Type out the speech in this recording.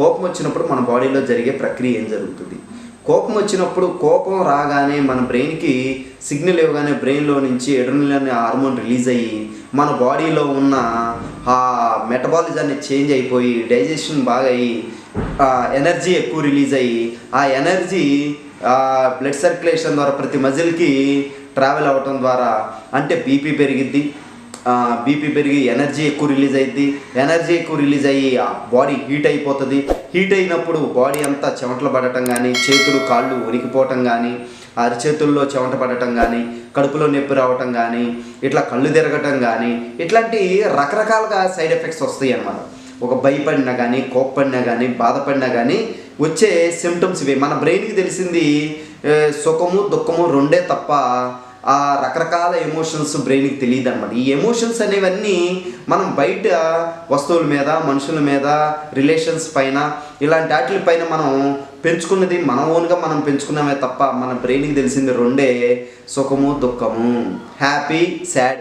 కోపం వచ్చినప్పుడు మన బాడీలో జరిగే ప్రక్రియ ఏం జరుగుతుంది? కోపం వచ్చినప్పుడు కోపం రాగానే మన బ్రెయిన్కి సిగ్నల్ ఇవ్వగానే బ్రెయిన్లో నుంచి ఎడ్రినల్ అనే హార్మోన్ రిలీజ్ అయ్యి మన బాడీలో ఉన్న ఆ మెటబాలిజాన్ని చేంజ్ అయిపోయి డైజెషన్ బాగా అయ్యి ఎనర్జీ ఎక్కువ రిలీజ్ అయ్యి ఆ ఎనర్జీ బ్లడ్ సర్క్యులేషన్ ద్వారా ప్రతి మజిల్కి ట్రావెల్ అవ్వటం ద్వారా అంటే బీపీ పెరిగిద్ది బీపీ పెరిగి ఎనర్జీ ఎక్కువ రిలీజ్ అయ్యిద్ది ఎనర్జీ ఎక్కువ రిలీజ్ అయ్యి బాడీ హీట్ అయిపోతుంది. హీట్ అయినప్పుడు బాడీ అంతా చెమటలు పడటం కానీ చేతులు కాళ్ళు ఉరికిపోవటం కానీ అరిచేతుల్లో చెమట పడటం కానీ కడుపులో నొప్పి రావటం కానీ ఇట్లా కళ్ళు తిరగటం కానీ ఇట్లాంటి రకరకాలుగా సైడ్ ఎఫెక్ట్స్ వస్తాయి అన్నమాట. ఒక భయపడినా కానీ కోప్పడినా కానీ బాధపడినా కానీ వచ్చే సిమ్టమ్స్ ఇవి. మన బ్రెయిన్కి తెలిసింది సుఖము దుఃఖము రెండే తప్ప ఆ రకరకాల ఎమోషన్స్ బ్రెయిన్కి తెలియదు అనమాట ఈ ఎమోషన్స్ అనేవన్నీ మనం బయట వస్తువుల మీద మనుషుల మీద రిలేషన్స్ పైన ఇలాంటి వాటి పైన మనం పెంచుకున్నది మన ఓన్గా మనం పెంచుకున్నామే తప్ప మన బ్రెయిన్కి తెలిసింది రెండే సుఖము దుఃఖము. Happy sad